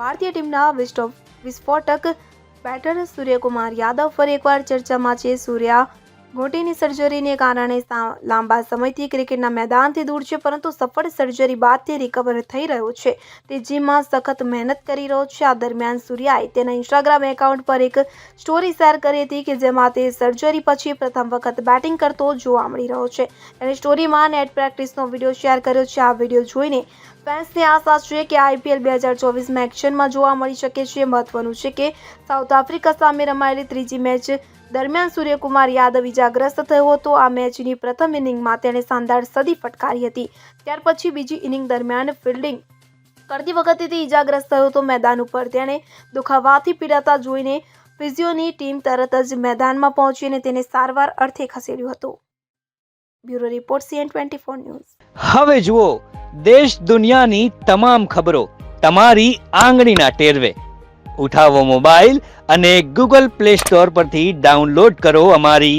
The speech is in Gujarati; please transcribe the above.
ભારતીય ટીમના વિસ્ફોટક બેટર સૂર્યકુમાર યાદવ ફરી એકવાર ચર્ચામાં છે. સૂર્યા ઘોટીની સર્જરીને કારણે લાંબા સમયથી ક્રિકેટના મેદાનથી દૂર છે, પરંતુ સફળ સર્જરી બાદ તે રિકવર થઈ રહ્યો છે. તે જીમમાં સખત મહેનત કરી રહ્યો છે. આ દરમિયાન સૂર્યાએ તેના ઇન્સ્ટાગ્રામ એકાઉન્ટ પર એક સ્ટોરી શેર કરી હતી કે જેમાં તે સર્જરી પછી પ્રથમ વખત બેટિંગ કરતો જોવા મળી રહ્યો છે. તેણે સ્ટોરીમાં નેટ પ્રેક્ટિસનો વીડિયો શેર કર્યો છે. આ વીડિયો જોઈને ફેન્સને આશા છે કે આઈપીએલ બે હજાર ચોવીસમાં એક્શનમાં જોવા મળી શકે છે. મહત્વનું છે કે સાઉથ આફ્રિકા સામે રમાયેલી ત્રીજી મેચ દરમિયાન સૂર્યકુમાર યાદવ ઇજાગ્રસ્ત થયો હતો. આ મેચની પ્રથમ ઇનિંગમાં તેણે શાનદાર સદી ફટકારી હતી. ત્યાર પછી બીજી ઇનિંગ દરમિયાન ફિલ્ડિંગ કરતી વખતે તે ઇજાગ્રસ્ત થયો હતો મેદાન ઉપર. તેણે દુખાવાથી પીડાતા જોઈને ફિઝિયોની ટીમ તરત જ મેદાનમાં પહોંચી અને તેને સારવાર અર્થે ખસેડ્યો હતો. Bureau report, CN twenty four news. હવે જુઓ, દેશ દુનિયાની તમામ ખબરો તમારી આંગળીના ટેરવે. ઉઠાવો મોબાઈલ અને ગૂગલ પ્લે સ્ટોર પરથી ડાઉનલોડ કરો અમારી